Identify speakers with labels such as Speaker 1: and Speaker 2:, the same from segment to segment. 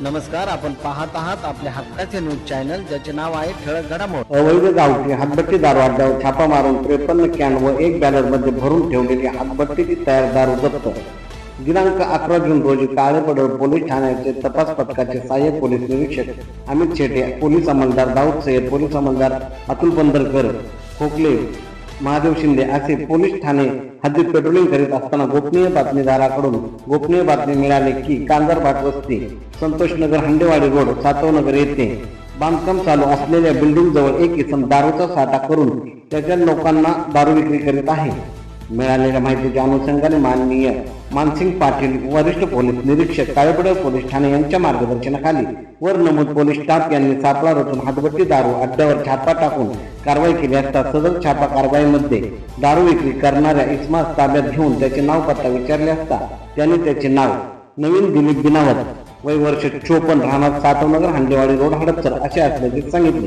Speaker 1: नमस्कार आपण पाहत आहात आपल्या हक्काचे न्यूज चॅनल ज्याचे नाव आहे ठळक घडामोड.
Speaker 2: अवैध गावठी हातभट्टी दारू अड्ड्यावर छापा मारून त्रेपन्न कॅन व एक बॅलरमध्ये भरून ठेवलेली हातभट्टीची तयार दारू जप्त. दिनांक अकरा जून रोजी काळेपडळ पोलीस ठाण्याचे तपास पथकाचे सहाय्यक पोलीस निरीक्षक अमित शेटे पोलीस अंमलदार दाऊद सय्यद पोलीस अंमलदार अतुल बंदरकर खोकले महादेव शिंदे असे पोलीस ठाणे हद्दीत पेट्रोलिंग करीत असताना गोपनीय बातमीदाराकडून गोपनीय बातमी मिळाली की कांजरबाट वस्ती संतोषनगर हंडेवाडी रोड सातवनगर येथे बांधकाम चालू असलेल्या बिल्डिंग जवळ एक इसम दारूचा साठा करून त्याच्या लोकांना दारू विक्री करीत आहे. मिळालेल्या माहितीच्या अनुषंगाने माननीय मानसिंग पाटील वरिष्ठ पोलीस निरीक्षक काळेपडळ पोलीस ठाणे यांच्या मार्गदर्शनाखाली वर नमूद पोलीस स्टाफ यांनी सापळा रचून हातबट्टी दारू अड्ड्यावर छापा टाकून कारवाई केली असता सदर छापा कारवाईमध्ये दारू विक्री करणाऱ्या इस्मास ताब्यात घेऊन त्याचे नाव पत्ता विचारले असता त्यांनी त्याचे नाव नवीन दिलीप बिनावत वय वर्ष चोपन्न राहणार सातवनगर हांडेवाडी रोड हडपसर असे असल्याचे सांगितले.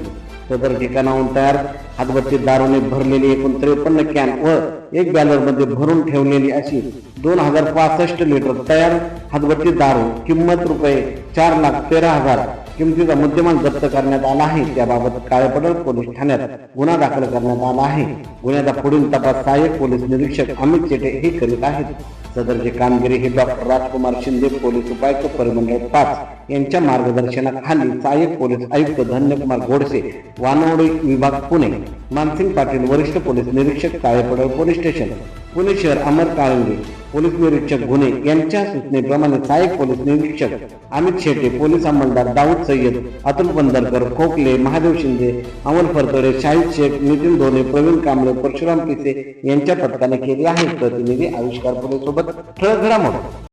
Speaker 2: सदर ठिकाणाहून तयार हातभट्टी दारूने भरलेली एकूण त्रेपन्न कॅन व एक बॅलरमध्ये भरून ठेवलेली अशी दोन हजार पासष्ट लिटर तयार हातभट्टी दारू किंमत रुपये चार लाख तेरा हजार किमतीचा मुद्देमाल जप्त करण्यात आला आहे. त्याबाबत काळेपडळ पोलीस ठाण्यात गुन्हा दाखल करण्यात आला आहे. गुन्ह्याचा पुढील तपास सहाय्यक पोलीस निरीक्षक अमित चेटे हे करीत आहेत. सदरची कामगिरी ही डॉक्टर राजकुमार शिंदे पोलीस उपायुक्त परिमंडळ पाच. यांच्या मार्गदर्शनाखाली सहाय्यक पोलीस आयुक्त धन्यकुमार घोडसे वानवडी विभाग पुणे मानसिंग पाटील वरिष्ठ पोलीस निरीक्षक काळेपडळ पोलीस स्टेशन पुणे शहर अमर काळंगे पोलीस निरीक्षक गुन्हे यांच्या सूचनेप्रमाणे सहाय्यक पोलीस निरीक्षक अमित शेटे पोलीस अंमलदार दाऊद सय्यद अतुल पंधरकर खोकले महादेव शिंदे अमोल फरतडे शाहिद शेख नितीन धोने प्रवीण कांबळे परशुराम पिसे यांच्या पथकाने केली आहे प्रतिनिधी आविष्कार पुणे सोबत ठळक घडामोड.